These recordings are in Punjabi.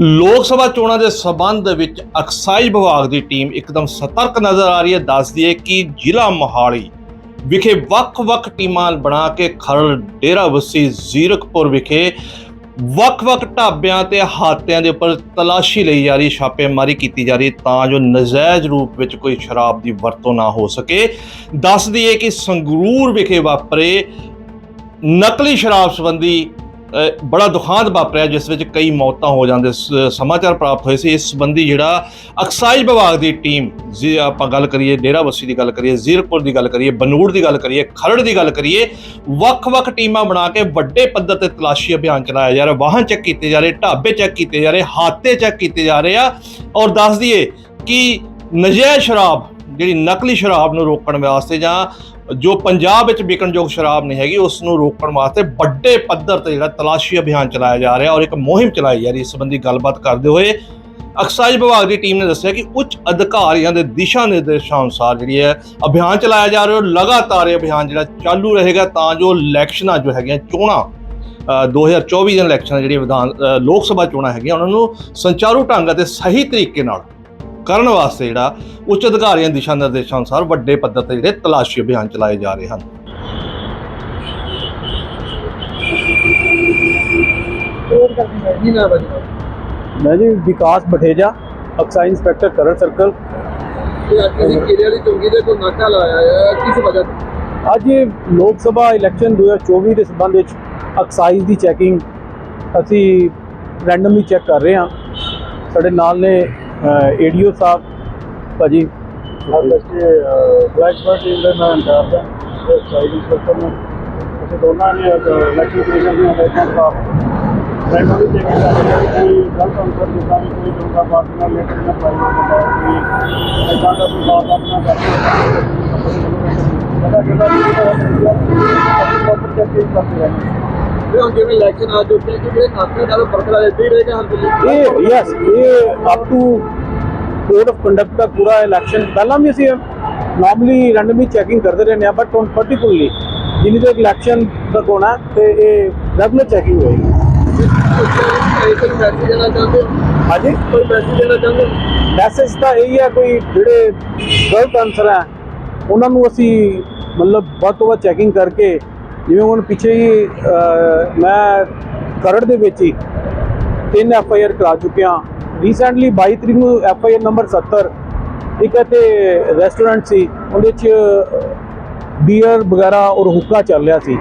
ਲੋਕ ਸਭਾ ਚੋਣਾਂ ਦੇ ਸਬੰਧ ਵਿੱਚ ਐਕਸਾਈਜ਼ ਵਿਭਾਗ ਦੀ ਟੀਮ ਇੱਕਦਮ ਸਤਰਕ ਨਜ਼ਰ ਆ ਰਹੀ ਹੈ। ਦੱਸਦੀ ਹੈ ਕਿ ਜ਼ਿਲ੍ਹਾ ਮੋਹਾਲੀ ਵਿਖੇ ਵੱਖ-ਵੱਖ ਟੀਮਾਂ ਬਣਾ ਕੇ ਖਰੜ ਡੇਰਾਬੱਸੀ ਜ਼ੀਰਕਪੁਰ ਵਿਖੇ ਵੱਖ-ਵੱਖ ਢਾਬਿਆਂ ਤੇ ਹਾਤਿਆਂ ਦੇ ਉੱਪਰ ਤਲਾਸ਼ੀ ਲਈ ਜਾ ਰਹੀ, ਛਾਪੇਮਾਰੀ ਕੀਤੀ ਜਾ ਰਹੀ ਤਾਂ ਜੋ ਨਜਾਇਜ਼ ਰੂਪ ਵਿੱਚ ਕੋਈ ਸ਼ਰਾਬ ਦੀ ਵਰਤੋਂ ਨਾ ਹੋ ਸਕੇ। ਦੱਸਦੀ ਹੈ ਕਿ ਸੰਗਰੂਰ ਵਿਖੇ ਵਾਪਰੇ ਨਕਲੀ ਸ਼ਰਾਬ ਸੰਬੰਧੀ ਬੜਾ ਦੁਖਾਂਤ ਵਾਪਰਿਆ, ਜਿਸ ਵਿੱਚ ਕਈ ਮੌਤਾਂ ਹੋ ਜਾਂਦੇ ਸ- ਸਮਾਚਾਰ ਪ੍ਰਾਪਤ ਹੋਏ ਸੀ। ਇਸ ਸੰਬੰਧੀ ਜਿਹੜਾ ਐਕਸਾਈਜ਼ ਵਿਭਾਗ ਦੀ ਟੀਮ, ਜੇ ਆਪਾਂ ਗੱਲ ਕਰੀਏ, ਡੇਰਾਬੱਸੀ ਦੀ ਗੱਲ ਕਰੀਏ, ਜ਼ੀਰਕਪੁਰ ਦੀ ਗੱਲ ਕਰੀਏ, ਬਨੂੜ ਦੀ ਗੱਲ ਕਰੀਏ, ਖਰੜ ਦੀ ਗੱਲ ਕਰੀਏ, ਵੱਖ-ਵੱਖ ਟੀਮਾਂ ਬਣਾ ਕੇ ਵੱਡੇ ਪੱਧਰ ਤੇ ਤਲਾਸ਼ੀ ਅਭਿਆਨ ਚਲਾਇਆ ਜਾ ਰਿਹਾ। ਵਾਹਨ ਚੈੱਕ ਕੀਤੇ ਜਾ ਰਹੇ, ਢਾਬੇ ਚੈੱਕ ਕੀਤੇ ਜਾ ਰਹੇ, ਹਾਤੇ ਚੈੱਕ ਕੀਤੇ ਜਾ ਰਹੇ ਆ। ਔਰ ਦੱਸ ਦਈਏ ਕਿ ਨਜਾਇਜ਼ ਸ਼ਰਾਬ, ਜਿਹੜੀ ਨਕਲੀ ਸ਼ਰਾਬ ਨੂੰ ਰੋਕਣ ਵਾਸਤੇ ਜਾਂ ਜੋ ਪੰਜਾਬ ਵਿੱਚ ਵਿਕਣਯੋਗ ਸ਼ਰਾਬ ਨਹੀਂ ਹੈਗੀ ਉਸ ਨੂੰ ਰੋਕਣ ਵਾਸਤੇ ਵੱਡੇ ਪੱਧਰ ਤੇ ਜਿਹੜਾ ਤਲਾਸ਼ੀ ਅਭਿਆਨ ਚਲਾਇਆ ਜਾ ਰਿਹਾ ਔਰ ਇੱਕ ਮੁਹਿੰਮ ਚਲਾਈ ਜਾ ਰਹੀ ਇਸ ਸੰਬੰਧੀ ਗੱਲਬਾਤ ਕਰਦੇ ਹੋਏ ਐਕਸਾਈਜ਼ ਵਿਭਾਗ ਦੀ ਟੀਮ ਨੇ ਦੱਸਿਆ ਕਿ ਉੱਚ ਅਧਿਕਾਰੀਆਂ ਦੇ ਦਿਸ਼ਾ ਨਿਰਦੇਸ਼ਾਂ ਅਨੁਸਾਰ ਜਿਹੜੀ ਹੈ ਅਭਿਆਨ ਚਲਾਇਆ ਜਾ ਰਿਹਾ ਔਰ ਲਗਾਤਾਰ ਇਹ ਅਭਿਆਨ ਜਿਹੜਾ ਚਾਲੂ ਰਹੇਗਾ ਤਾਂ ਜੋ ਇਲੈਕਸ਼ਨਾਂ ਜੋ ਹੈਗੀਆਂ ਚੋਣਾਂ ਅ, 2024 ਦੀਆਂ ਇਲੈਕਸ਼ਨਾਂ ਜਿਹੜੀਆਂ ਵਿਧਾਨ ਲੋਕ ਸਭਾ ਚੋਣਾਂ ਹੈਗੀਆਂ ਉਹਨਾਂ ਨੂੰ ਸੰਚਾਰੂ ਢੰਗ ਅਤੇ ਸਹੀ ਤਰੀਕੇ ਨਾਲ ਕਰਨ ਵਾਸਤੇ ਜਿਹੜਾ ਉੱਚ ਅਧਿਕਾਰੀਆਂ ਦੇ ਦਿਸ਼ਾ ਨਿਰਦੇਸ਼ਾਂ ਅਨੁਸਾਰ ਵੱਡੇ ਪੱਧਰ ਤੇ ਜਿਹੜੇ ਤਲਾਸ਼ੀ ਅਭਿਆਨ ਚਲਾਏ ਜਾ ਰਹੇ ਹਨ। ਮੈਂ ਜੀ Vikas Batheja excise inspector Kharar circle. ਅੱਜ ਦੀ ਕਿਲੇ ਵਾਲੀ ਚੌਂਕੀ ਦੇ ਕੋਈ ਨਾਕਾ ਲਾਇਆ ਹੈ ਕਿਸ ਵਜ੍ਹਾ ਤੋਂ? ਅੱਜ ਇਹ ਲੋਕ ਸਭਾ ਇਲੈਕਸ਼ਨ 2024 ਦੇ ਸੰਬੰਧ ਵਿੱਚ ਐਕਸਾਈਜ਼ ਦੀ ਚੈਕਿੰਗ ਅਸੀਂ ਰੈਂਡਮਲੀ ਚੈੱਕ ਕਰ ਰਹੇ ਹਾਂ। ਸਾਡੇ ਨਾਲ ਨੇ ਏਡੀਓ ਸਾਹਿਬ, ਭਾਜੀ। ਬਲੈਕ ਬਰਡ ਟੀਮ ਦੇ ਮੈਂ ਇੰਚਾਰਜ ਹਾਂ ਐਕਸਾਈਜ਼ ਇੰਸਪੈਕਟਰ ਨੂੰ। ਅਸੀਂ ਦੋਨਾਂ ਨੇ ਇਲੈਕਸ਼ਨ ਕਮਿਸ਼ਨ ਦੀਆਂ ਹਦਾਇਤਾਂ ਦਾ ਰੈਂਡਮਲੀ ਚੈਕਿੰਗ ਕਰ ਰਹੇ ਹਾਂ ਕਿ ਗਲਤ ਅੰਸਰ ਜਿੱਦਾਂ ਵੀ ਕੋਈ ਜੋਗਾ ਪਾਰਟੀ ਨਾਲ ਰਿਲੇਟਡ ਜਾਂ ਪ੍ਰਾਈਵੇਟ ਹੁੰਦਾ ਕੋਈ ਇਦਾਂ ਦਾ ਕੋਈ ਬਾਤ ਆਪਣਾ ਕਰਦੇ ਪਤਾ ਕਿਹਦਾ ਅਸੀਂ ਪ੍ਰੋਪਰ ਚੈਕਿੰਗ ਕਰਦੇ ਰਹਿੰਦੇ ਜਿਵੇਂ ਇਲੈਕਸ਼ਨ ਆ ਚੁੱਕੇ ਕਿ ਜਿਹੜੇ ਨਾਕੇ ਨਾਲ ਬਰਕਰਾਰ ਇੱਦਾਂ ਹੀ ਰਹੇਗਾ ਹਰ ਵੇਲੇ ਇਹ ਯੈਸ ਇਹ up to code of conduct ਦਾ ਪੂਰਾ ਇਲੈਕਸ਼ਨ ਪਹਿਲਾਂ ਵੀ ਅਸੀਂ ਨਾਰਮਲੀ ਰੈਂਡਮਲੀ ਚੈਕਿੰਗ ਕਰਦੇ ਰਹਿੰਦੇ ਆ ਬਟ ਹੁਣ ਪਾਰਟਿਕੂਲਰਲੀ ਜਿੰਨੀ ਤੱਕ ਇਲੈਕਸ਼ਨ ਤੱਕ ਹੋਣਾ ਤੇ ਇਹ ਰੈਗੂਲਰ ਚੈਕਿੰਗ ਹੋਏਗੀ। ਇਹ ਕੋਈ ਮੈਸੇਜ ਦੇਣਾ ਚਾਹੁੰਦੇ ਹੋ ਹਾਂਜੀ? ਕੋਈ ਮੈਸੇਜ ਦੇਣਾ ਚਾਹੁੰਦੇ ਹੋ? ਮੈਸੇਜ ਤਾਂ ਇਹੀ ਹੈ ਕੋਈ ਜਿਹੜੇ ਗਲਤ ਆਨਸਰ ਹੈ ਉਹਨਾਂ ਨੂੰ ਅਸੀਂ ਮਤਲਬ ਵੱਧ ਤੋਂ ਚੈਕਿੰਗ ਕਰਕੇ ਜਿਵੇਂ ਹੁਣ ਪਿੱਛੇ ਹੀ ਮੈਂ ਕਰੜ ਦੇ ਵਿੱਚ ਹੀ ਤਿੰਨ ਐਫ ਆਈ ਆਰ ਕਰਾ ਚੁੱਕਿਆ ਰੀਸੈਂਟਲੀ 22 ਤਰੀਕ ਨੂੰ ਐਫ ਆਈ ਆਰ ਨੰਬਰ 70 ਇੱਕ ਇੱਥੇ ਰੈਸਟੋਰੈਂਟ ਸੀ, ਉਹਦੇ ਚ ਬੀਅਰ ਵਗੈਰਾ ਔਰ ਹੁੱਕਾ ਚੱਲ ਰਿਹਾ ਸੀ।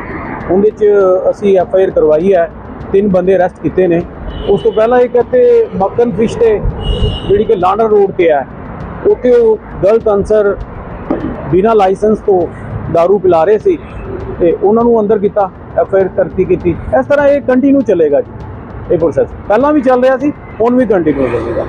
ਉਹਦੇ ਚ ਅਸੀਂ ਐਫ ਆਈ ਆਰ ਕਰਵਾਈ ਹੈ, ਤਿੰਨ ਬੰਦੇ ਅਰੈਸਟ ਕੀਤੇ ਨੇ। ਉਸ ਤੋਂ ਪਹਿਲਾਂ ਇੱਕ ਇੱਥੇ ਮੱਕਨ ਫਿਸ਼ ਤੇ, ਜਿਹੜੀ ਕਿ ਲਾਂਡਰ ਰੋਡ ਤੇ ਹੈ, ਉੱਥੇ ਉਹ ਗਲਤ ਅਨਸਰ ਬਿਨਾ ਲਾਇਸੈਂਸ ਤੋਂ दारू ਪਿਲਾ ਰਹੇ ਸੀ। ਤੇ ਉਹਨਾਂ ਨੂੰ ਅੰਦਰ ਕੀਤਾ, ਐਫ ਆਈ ਆਰ ਕਰਤੀ ਕੀਤੀ। ਇਸ ਤਰ੍ਹਾਂ ਇਹ ਕੰਟੀਨਿਊ ਚੱਲੇਗਾ ਜੀ। ਇਹ ਪ੍ਰੋਸੈਸ ਪਹਿਲਾਂ ਵੀ ਚੱਲ ਰਿਹਾ ਸੀ, ਹੁਣ ਵੀ ਕੰਟੀਨਿਊ ਚੱਲੇਗਾ।